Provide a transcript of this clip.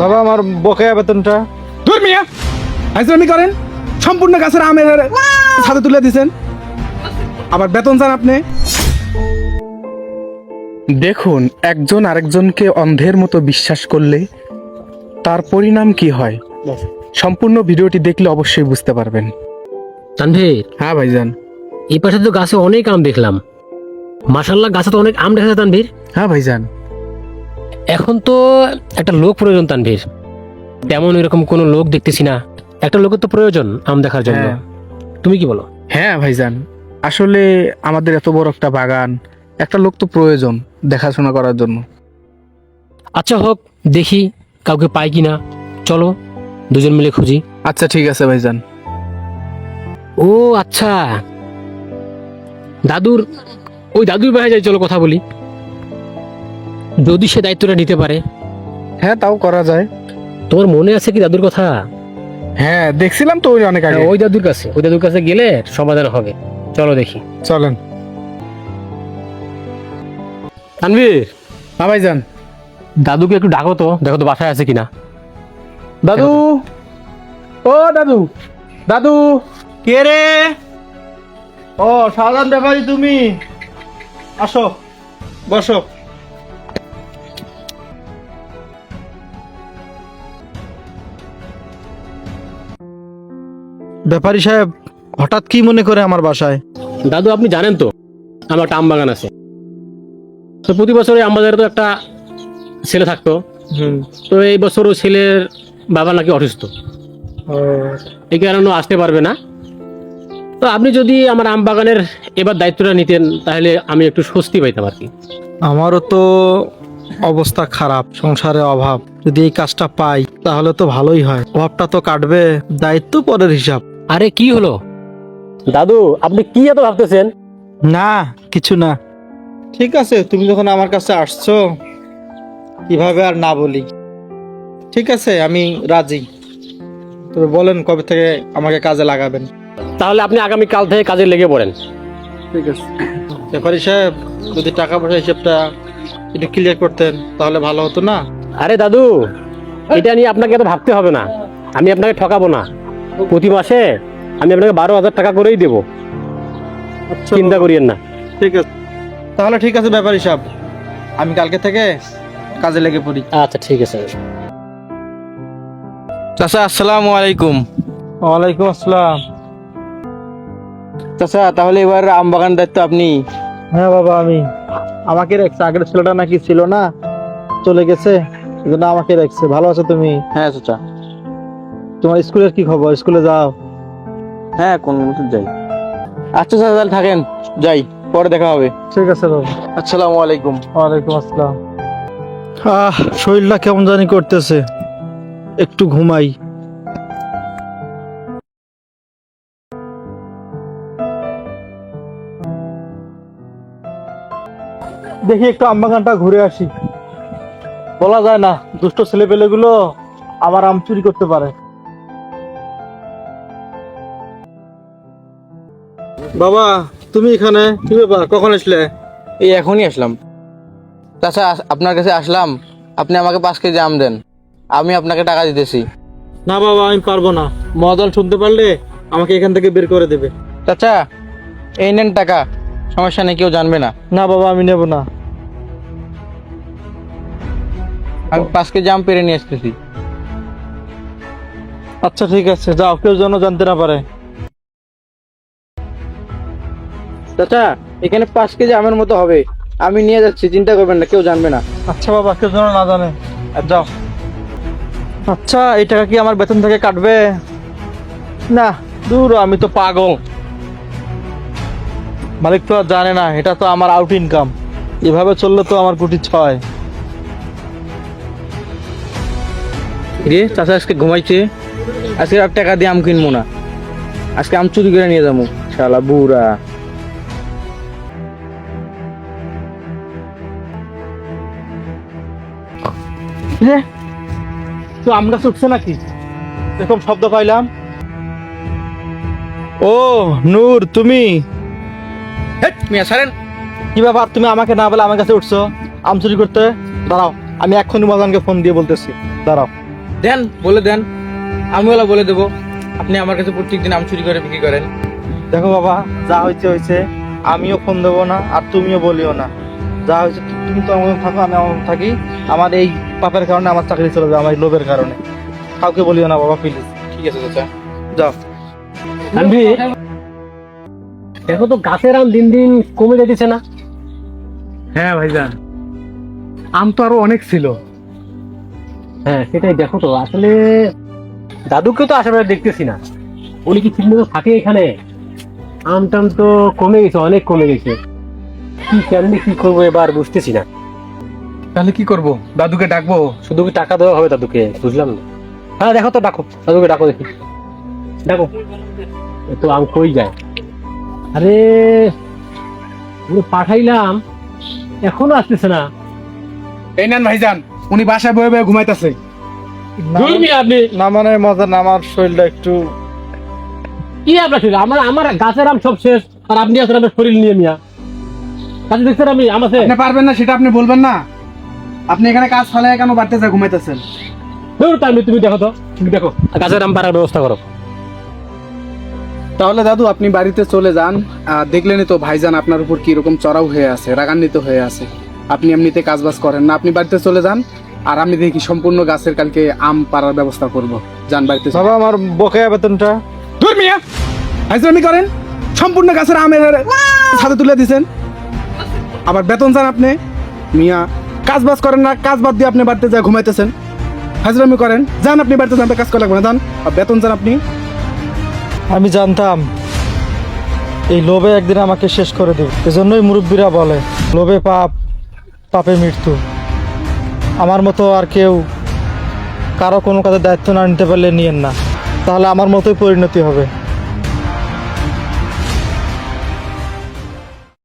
বাবা আমার বকেয়া বেতনটা দূর মিয়া! হাইজরামি করেন সম্পূর্ণ গাছের আমের ছাদে তুলে দিছেন। আবার বেতন চান আপনি? দেখুন একজন আরেকজনকে অন্ধের মতো বিশ্বাস করলে তার পরিণাম কি হয়? সম্পূর্ণ ভিডিওটি দেখলে অবশ্যই বুঝতে পারবেন। তানভীর হ্যাঁ ভাইজান। এই পাশে তো গাছে অনেক আম দেখলাম। মাসাল্লাহ গাছে তো অনেক আম দেখা যায় তানভীর। হ্যাঁ ভাইজান। এখন তো একটা লোক প্রয়োজন তানভীর। তেমন এরকম কোনো লোক দেখতেছি না। একটা লোকের তো প্রয়োজন আম দেখার জন্য। হ্যাঁ। তুমি কি বলো? হ্যাঁ ভাইজান। আসলে আমাদের এত বড় একটা বাগান একটা লোক তো প্রয়োজন দেখাশোনা করার জন্য। আচ্ছা হোক দেখি কাউকে পাই কি না। চলো দুজন মিলে খুঁজি। আচ্ছা ঠিক আছে ভাইজান। ও আচ্ছা। দাদুর ওই দাদুর বাসায় যাই চলো কথা বলি। যদি সে দায়িত্বটা নিতে পারে। হ্যাঁ তাও করা যায়। তোমার মনে আছে কি দাদুর কথা? হ্যাঁ দেখছিলাম তো ওই অনেক আগে। হ্যাঁ, ওই দাদুর কাছে। ওই দাদুর কাছে গেলে সমাধান হবে। চলো দেখি। চলেন। তানভীর! হ্যাঁ ভাইজান। দাদুকে একটু ডাকো তো। দেখো তো বাসায় আছে কিনা। দাদু! ও দাদু! দাদু! কে রে? ও সাধারণ ব্যাপারী তুমি। আসো। বসো। ব্যাপারী সাহেব হঠাৎ কি মনে করে আমার বাসায়? দাদু আপনি জানেন তো আমার একটা আম বাগান আছে। তো প্রতি বছর আম বাজারে তো একটা ছেলে থাকতো। তো এই বছর ও ছেলের বাবা নাকি অসুস্থ। এই কারণে ও আসতে পারবে না। তো আপনি যদি আমার আম বাগানের এবার দায়িত্বটা নিতেন তাহলে আমি একটু স্বস্তি পাইতাম আর কি। আমারও তো অবস্থা খারাপ সংসারে অভাব। যদি এই কাজটা পাই তাহলে তো ভালোই হয়। অভাবটা তো কাটবে দায়িত্ব পরের হিসাব। আরে কি হলো? দাদু আপনি কি এত ভাবতেছেন? না কিছু না। ঠিক আছে তুমি যখন আমার কাছে আসছো কীভাবে আর না বলি। ঠিক আছে আমি রাজি। তবে বলেন কবে থেকে আমাকে কাজে লাগাবেন। তাহলে আপনি আগামী কাল থেকে কাজে লেগে পড়েন। ঠিক আছে। ব্যাপারী সাহেব যদি টাকা পয়সা হিসেবটা একটু ক্লিয়ার করতেন তাহলে ভালো হতো না? আরে দাদু এটা নিয়ে আপনাকে এত ভাবতে হবে না। আমি আপনাকে ঠকাবো না। প্রতি মাসে আমি আপনাকে বারো হাজার টাকা করেই দেবো। আচ্ছা। চিন্তা করিয়েন না। ঠিক আছে। তাহলে ঠিক আছে ব্যাপারী সাহেব। আমি কালকে থেকে কাজে লেগে পড়ি। আচ্ছা ঠিক আছে। চাচা আসসালামু আলাইকুম। ওয়ালাইকুম আসসালাম। চাচা তাহলে এবার আম বাগান দায়িত্ব আপনি? হ্যাঁ বাবা আমি। আমাকে রাখছে আগের ছেলেটা নাকি ছিল না চলে গেছে এই জন্য আমাকে রাখছে। ভালো আছো তুমি? হ্যাঁ চাচা। তোমার স্কুলের কি খবর? স্কুলে যাও। হ্যাঁ কোন মতো যাই। আচ্ছা চাচা তাহলে থাকেন। যাই পরে দেখা হবে। ঠিক আছে বাবা। আসসালামু আলাইকুম। ওয়ালাইকুম আসসালাম। আহ শরীরটা কেমন জানি করতেছে। একটু ঘুমাই। দেখি একটু আমবাগানটা ঘুরে আসি। বলা যায় না দুষ্ট ছেলেপেলেগুলো আমার আম চুরি করতে পারে। বাবা তুমি এখানে? কি ব্যাপার? কখন আসলে? এই এখনই আসলাম। চাচা আস- আপনার কাছে আসলাম। আপনি আমাকে পাঁচ কেজি আম দেন। আমি আপনাকে টাকা দিতেছি। না বাবা আমি পারব না। মহাদল শুনতে পারলে আমাকে এখান থেকে বের করে দেবে। চাচা এই নেন টাকা। সমস্যা নেই কেউ জানবে না। না বাবা আমি নেব না। আমি পাঁচ কেজি আম পেরে নিয়ে আসতেছি। আচ্ছা ঠিক আছে। যাও কেউ যেন জানতে না পারে। চাচা এখানে পাঁচ কেজি আমের মতো হবে। আমি নিয়ে যাচ্ছি চিন্তা করবেন না কেউ জানবে না। আচ্ছা বাবা কেউ যেন না জানে। যাও। আচ্ছা এই টাকা কি আমার বেতন থেকে কাটবে? না দূর আমি তো পাগল। মালিক তো আর জানে না এটা তো আমার আউট ইনকাম এভাবে চললে তো আমার কোটি ছয়। রে চাচা আজকে ঘুমাইছে। আজকে আর টাকা দিয়ে আম কিনবো না। আজকে আম চুরি করে নিয়ে যাব। শালা বুড়া। রে তো আমরা উঠছে নাকি? এরকম শব্দ পাইলাম। ও নূর তুমি? মিয়া সারেন কি ব্যাপার তুমি আমাকে না বলে আমার কাছে উঠছো? আম চুরি করতে? দাঁড়াও আমি এক্ষুনি মজানকে ফোন দিয়ে বলতেছি। দাঁড়াও। দেন বলে দেন। আমি ওলা বলে দেবো। আপনি আমার কাছে প্রত্যেকদিন আম চুরি করে বিক্রি করেন। দেখো বাবা যা হয়েছে হয়েছে আমিও ফোন দেবো না আর তুমিও বলিও না। যা হয়েছে তুমি তো আমার থাকো আমি আমার থাকি। আমার এই পাপের কারণে আমার চাকরি চলে যাবে আমার লোভের কারণে। কাউকে বলিও না বাবা প্লিজ ঠিক আছে চাচা। যাও। দেখো তো গাছের আম দিন দিন কমে যেতেছে না। হ্যাঁ ভাইজান। আম তো আরও অনেক ছিল। হ্যাঁ সেটাই দেখো তো আসলে দাদুকে তো আশেপাশে দেখতেছি না। উনি কি ঠিকমতো থাকে এখানে? আম টাম তো কমে গেছে অনেক কমে গেছে। কি কেমনি কি করব এবার বুঝতেছি না। তাহলে কি করব? দাদুকে ডাকবো? শুধু কি টাকা দেওয়া হবে দাদুকে? বুঝলাম না। হ্যাঁ দেখো তো ডাকো। দাদুকে ডাকো দেখি। ডাকো। তো আম কই যায়? আরে পাঠাইলাম এখনও আসতেছে না। এই নেন ভাইজান উনি বাসায় বয়ে বয়ে ঘুমাইতেছে। দূর আপনি। না মানে মজা না আমার শরীরটা একটু কি আপনার শরীর? আমার আমার গাছের আম সব শেষ আর আপনি আসলে শরীর নিয়ে মিয়া। কাজে দেখছেন আমি আপনি পারবেন না সেটা আপনি বলবেন না। আপনি এখানে কাজ ফালায় কেন বাড়তে যা ঘুমাইতেছেন? তুমি দেখো তো তুমি দেখো। আর গাছের আম পাড়ার ব্যবস্থা করো। তাহলে দাদু আপনি বাড়িতে চলে যান। দেখলেনই তো ভাইজান আপনার উপর কি রকম চড়াও হয়ে আছে রাগান্বিত হয়ে আছে। আপনি এমনিতে কাজবাজ করেন না। আপনি বাড়িতে চলে যান আর আমি দেখি সম্পূর্ণ গাছের কালকে আম পাড়ার ব্যবস্থা করব। যান বাড়িতে চলে- বাবা আমার বকেয়া বেতনটা। দূর মিয়া! হাইজরামি করেন। সম্পূর্ণ গাছের আমের সাথে তুলে দিছেন। আবার বেতন চান আপনি? মিয়া, কাজ বাজ করেন না, কাজ বাদ দিয়ে আপনি বাড়িতে যা ঘুমাইতেছেন। হাজরামি করেন, যান আপনি বাড়িতে, যান কাজ করা লাগবে না, যান। আর বেতন চান আপনি? আমি জানতাম, এই লোভে একদিন আমাকে শেষ করে দেবে। এজন্যই মুরব্বীরা বলে, লোভে পাপ, পাপে মৃত্যু। আমার মতো আর কেউ কারও কোনো কাজের দায়িত্ব না নিতে পারলে নিয়েন না। তাহলে আমার মতোই পরিণতি হবে।